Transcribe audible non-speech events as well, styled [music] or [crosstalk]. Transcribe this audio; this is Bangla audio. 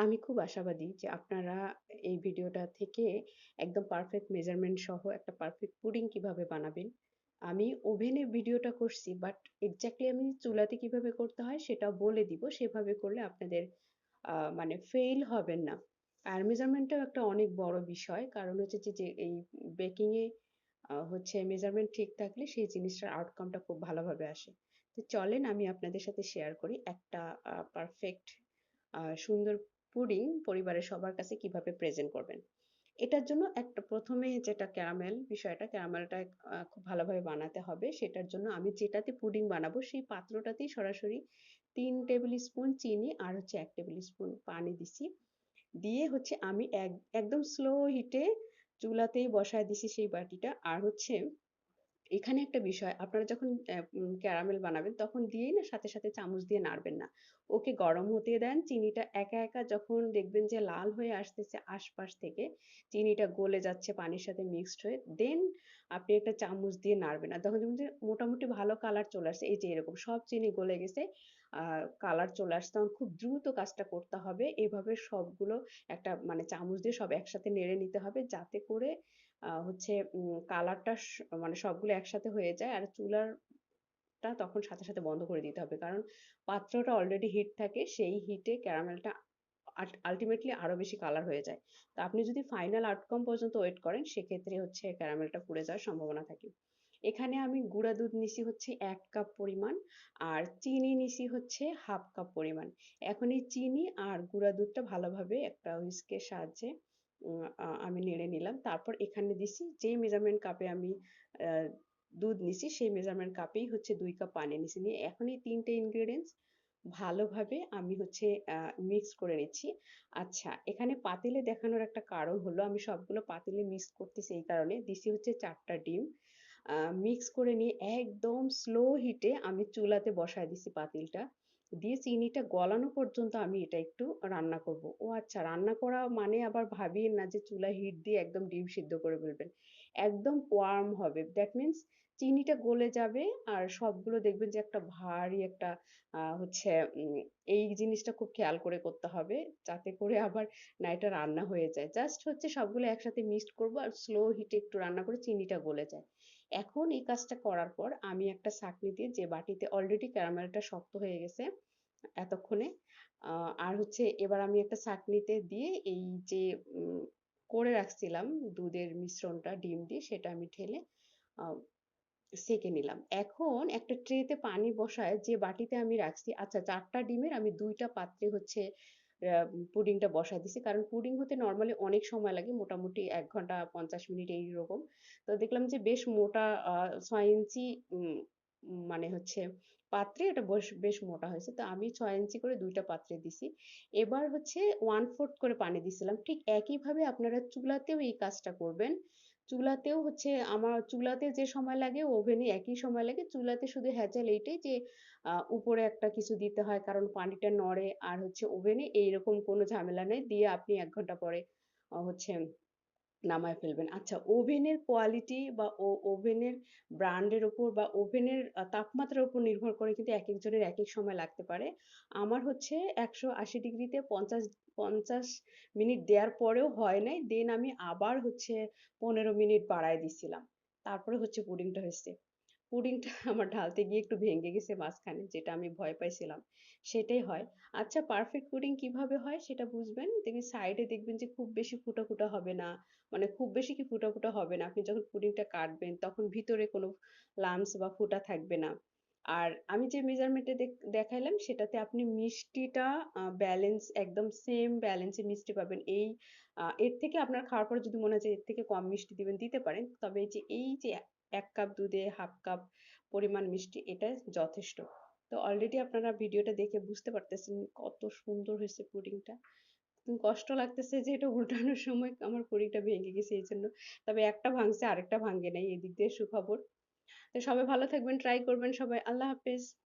আমি খুব আশাবাদী যে আপনারা এই ভিডিওটা থেকে একদম পারফেক্ট মেজারমেন্ট সহ একটা পারফেক্ট পুডিং কীভাবে বানাবেন। আমি ওভেনে ভিডিওটা করছি বাট এক্সাক্টলি আমি চুলাতে কীভাবে করতে হয় সেটা বলে দিব। সেভাবে করলে আপনাদের মানে ফেইল হবেন না। আর মেজারমেন্টটাও একটা অনেক বড় বিষয়। কারণ হচ্ছে যে, এই বেকিং এ আ হচ্ছে মেজারমেন্ট ঠিক থাকলে সেই জিনিসটার আউটকামটা খুব ভালোভাবে আসে। তো চলেন আমি আপনাদের সাথে শেয়ার করি একটা পারফেক্ট সুন্দর পুডিং পরিবারের সবার কাছে কীভাবে প্রেজেন্ট করবেন। এটার জন্য একটা প্রথমে যেটা ক্যারামেল বিষয়টা, ক্যারামেলটা খুব ভালোভাবে বানাতে হবে। সেটার জন্য আমি যেটাতে পুডিং বানাবো সেই পাত্রটাতেই সরাসরি তিন টেবিল স্পুন চিনি আর হচ্ছে এক টেবিল স্পুন পানি দিছি। দিয়ে হচ্ছে আমি এক একদম স্লো হিটে চুলাতেই বসায় দিছি সেই বাটিটা। আর হচ্ছে এখানে একটা বিষয় আপনারা যখন ক্যারামেল বানাবেন তখন দিয়েই না সাথে, সাথে চামচ দিয়ে নাড়বেন না। ওকে গরম হতে দেন। চিনিটা একা, একা যখন দেখবেন যে লাল হয়ে আসতেছে আশপাশ থেকে, চিনিটা গলে যাচ্ছে পানির সাথে মিক্সড হয়ে, দেন আপনি একটা চামচ দিয়ে নাড়বেন। আর তখন দেখবেন যে মোটামুটি ভালো কালার চলে আসছে। এই যে এরকম সব চিনি গলে গেছে, কালার চলে আসছে। তখন খুব দ্রুত কাজটা করতে হবে। এভাবে সবগুলো একটা মানে চামচ দিয়ে সব একসাথে নেড়ে নিতে হবে যাতে করে হচ্ছে কালারটা মানে সবগুলো একসাথে হয়ে যায়। আর চুলারটা তখন সাথে, সাথে বন্ধ করে দিতে হবে। কারণ পাত্রটা অলরেডি হিট থাকে। সেই হিটে ক্যারামেলটা আল্ট আল্টিমেটলি আরও বেশি কালার হয়ে যায়। তো আপনি যদি ফাইনাল আউটকাম পর্যন্ত ওয়েট করেন সেক্ষেত্রে হচ্ছে ক্যারামেলটা পুড়ে যাওয়ার সম্ভাবনা থাকে। এখানে আমি গুঁড়া দুধ নিছি হচ্ছে এক কাপ পরিমাণ আর চিনি নিছি হচ্ছে 1/2 কাপ পরিমাণ। এখন এই চিনি আর গুঁড়া দুধটা ভালোভাবে একটা হুইস্কের সাহায্যে আমি নেড়ে নিলাম। তারপর এখানে দিছি যেই মেজারমেন্ট কাপে আমি দুধ নিছি, সেই মেজারমেন্ট কাপেই হচ্ছে দুই কাপ পানি নিছি। নিয়ে এখন এই ৩ টে ইনগ্রিডিয়েন্টস ভালোভাবে আমি হচ্ছে মিক্স করে নিচ্ছি। আচ্ছা এখানে পাতিলে দেখানোর একটা কারণ হলো আমি সবগুলো পাতিলে মিক্স করতেছি এই কারণে। দিছি হচ্ছে ৪ টা ডিম। মিক্স করে নিয়ে একদম স্লো হিটে আমি চুলাতে বসায় দিছি পাতিলটা। দিয়ে চিনিটা গলানো পর্যন্ত আমি এটা একটু রান্না করব। ও আচ্ছা রান্না করা মানে আবার ভাবিয়েন না যে চুলায় হিট দিয়ে একদম ডিম সিদ্ধ করে ফেলবেন। একদম ওয়ার্ম হবে। দ্যাট মিনস চিনিটা গলে যাবে আর সবগুলো দেখবেন যে একটা ভারী একটা হচ্ছে এই জিনিসটা খুব খেয়াল করে করতে হবে। যাতে করে আবার না এটা রান্না হয়ে যায়। জাস্ট হচ্ছে সবগুলো একসাথে মিক্সড করব আর স্লো হিটে একটু রান্না করে চিনিটা গলে যায়। এখন এই কাজটা করার পর আমি একটা ছাঁকনি দিয়ে যে বাটিতে অলরেডি ক্যারামেলটা শক্ত হয়ে গেছে এতক্ষণে আর হচ্ছে এবার আমি একটা ছাঁকনিতে দিয়ে এই যে করে রাখছিলাম দুধের মিশ্রণটা, ডিম দিয়ে সেটা আমি ঢেলে সেঁকে নিলাম। এখন একটা ট্রেতে পানি বসায় যে বাটিতে আমি রাখছি আচ্ছা চারটা ডিমের আমি দুইটা পাত্রে হচ্ছে পুডিংটা বসায় দিছি। কারণ পুডিং হতে নরমালি অনেক সময় লাগে। মোটামুটি এক ঘণ্টা ৫০ মিনিট এইরকম। তো দেখলাম যে বেশ মোটা ৬ ইঞ্চি মানে হচ্ছে পাত্রে এটা বস, বেশ মোটা হয়েছে। তো আমি ছয় ইঞ্চি করে ২ টা পাত্রে দিছি। এবার হচ্ছে 1/4 করে পানি দিছিলাম। ঠিক একইভাবে আপনারা চুলাতেও এই কাজটা করবেন। চুলাতেও হচ্ছে আমার চুলাতে যে সময় লাগে, ওভেনে একই সময় লাগে। চুলাতে শুধু হ্যাচাল এইটাই যে উপরে একটা কিছু দিতে হয়, কারণ পানিটা নড়ে। আর হচ্ছে ওভেনে এইরকম কোনো ঝামেলা নেই। দিয়ে আপনি এক ঘণ্টা পরে হচ্ছে নামায় ফেলবেন। আচ্ছা ওভেনের কোয়ালিটি বা ও, ওভেনের ব্র্যান্ডের ওপর বা ওভেনের তাপমাত্রার উপর নির্ভর করে কিন্তু এক একজনের এক এক সময় লাগতে পারে। আমার হচ্ছে ১৮০ ডিগ্রিতে ৫০ ৫০ মিনিট দেওয়ার পরেও হয় নাই। দেন আমি আবার হচ্ছে ১৫ মিনিট বাড়ায় দিছিলাম। তারপরে হচ্ছে পুডিংটা হইছে। পুডিংটা [laughs] আমার ঢালতে গিয়ে একটু ভেঙে গেছে মাঝখানে যেটা আমি ভয় পাইছিলাম। সেটাই হয়। আচ্ছা পারফেক্ট পুডিং কীভাবে হয় সেটা বুঝবেন। দেখবেন সাইডে দেখবেন যে খুব বেশি ফুটা, ফুটা হবে না। মানে খুব বেশি কি ফুটা, ফুটা হবে না। আপনি যখন পুডিংটা কাটবেন তখন ভিতরে কোনো লাম্পস বা ফুটা থাকবে না। আর আমি যে মেজারমেন্ট দেখাইলাম সেটাতে আপনি মিষ্টিটা ব্যালেন্স একদম সেম ব্যালেন্স মিষ্টি পাবেন। এই এর থেকে আপনার খাওয়ার পরে যদি মনে হয় যে এর থেকে কম মিষ্টি দিবেন দিতে পারেন। তবে এই যে এই যে ১ কাপ দুধে 1/2 কাপ পরিমাণ মিষ্টি এটা যথেষ্ট। তো অলরেডি আপনারা ভিডিওটা দেখে বুঝতে পারতেছেন কত সুন্দর হয়েছে পুডিংটা। কষ্ট লাগতেছে যে এটা উল্টানোর সময় আমার পুরিটা ভেঙে গেছে এই জন্য তবে একটা ভাঙছে আরেকটা ভাঙ্গে নাই। এদিক দিয়ে সুখবর। তো সবাই ভালো থাকবেন, ট্রাই করবেন সবাই। আল্লাহ হাফেজ।